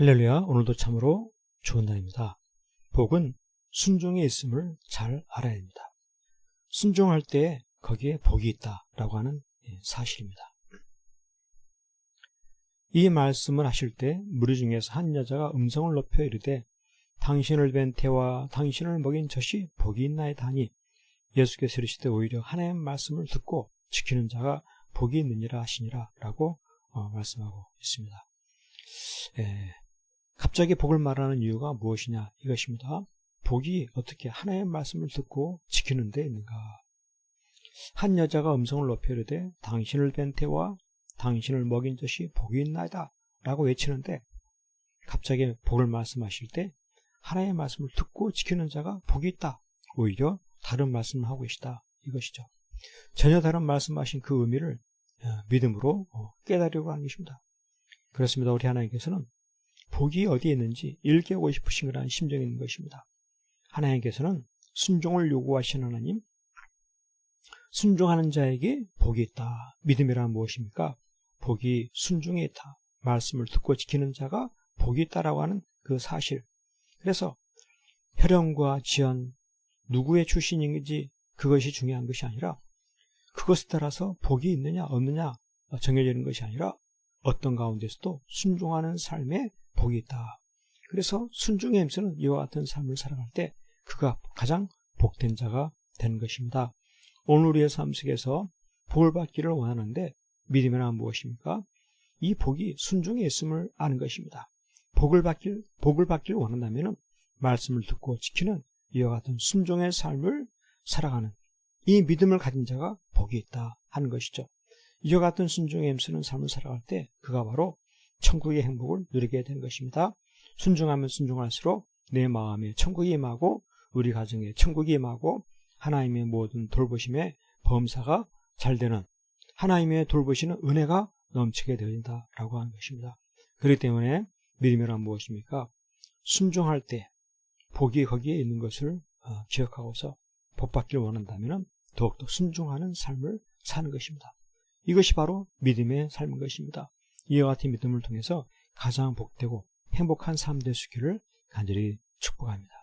할렐루야, 오늘도 참으로 좋은 날입니다. 복은 순종에 있음을 잘 알아야 합니다. 순종할 때 거기에 복이 있다라고 하는 예, 사실입니다. 이 말씀을 하실 때 무리 중에서 한 여자가 음성을 높여 이르되 당신을 뵌 태와 당신을 먹인 젖이 복이 있나이다 하니 예수께서 이르시되 오히려 하나님의 말씀을 듣고 지키는 자가 복이 있느니라 하시니라 라고 어, 말씀하고 있습니다. 예, 갑자기 복을 말하는 이유가 무엇이냐 이것입니다. 복이 어떻게 하나님의 말씀을 듣고 지키는 데 있는가? 한 여자가 음성을 높여 이르되 당신을 뵌 태와 당신을 먹인 젖이 복이 있나이다 라고 외치는데 갑자기 복을 말씀하실 때 하나님의 말씀을 듣고 지키는 자가 복이 있다. 오히려 다른 말씀을 하고 계시다. 이것이죠. 전혀 다른 말씀하신 그 의미를 어, 믿음으로 어, 깨달으려고 하는 것입니다. 그렇습니다. 우리 하나님께서는 복이 어디에 있는지 일깨우고 싶으신 거라는 심정이 있는 것입니다. 하나님께서는 순종을 요구하시는 하나님, 순종하는 자에게 복이 있다. 믿음이란 무엇입니까? 복이 순종에 있다. 말씀을 듣고 지키는 자가 복이 있다라고 하는 그 사실. 그래서 혈연과 지연, 누구의 출신인지 그것이 중요한 것이 아니라 그것에 따라서 복이 있느냐 없느냐 정해지는 것이 아니라 어떤 가운데서도 순종하는 삶에 복이 있다. 그래서 순종의 힘쓰는 이와 같은 삶을 살아갈 때 그가 가장 복된 자가 되는 것입니다. 오늘 우리의 삶 속에서 복을 받기를 원하는데 믿음이란 무엇입니까? 이 복이 순종에 있음을 아는 것입니다. 복을 받길 복을 받기를 원한다면 말씀을 듣고 지키는 이와 같은 순종의 삶을 살아가는 이 믿음을 가진 자가 복이 있다 하는 것이죠. 이와 같은 순종에 힘쓰는 삶을 살아갈 때 그가 바로 천국의 행복을 누리게 되는 것입니다. 순종하면 순종할수록 내 마음에 천국이 임하고 우리 가정에 천국이 임하고 하나님의 모든 돌보심에 범사가 잘 되는 하나님의 돌보시는 은혜가 넘치게 되린다라고 하는 것입니다. 그렇기 때문에 믿음이란 무엇입니까? 순종할 때 복이 거기에 있는 것을 어, 기억하고서 복 받기를 원한다면 더욱더 순종하는 삶을 사는 것입니다. 이것이 바로 믿음의 삶인 것입니다. 이와 같은 믿음을 통해서 가장 복되고 행복한 삶 있기를 간절히 축복합니다.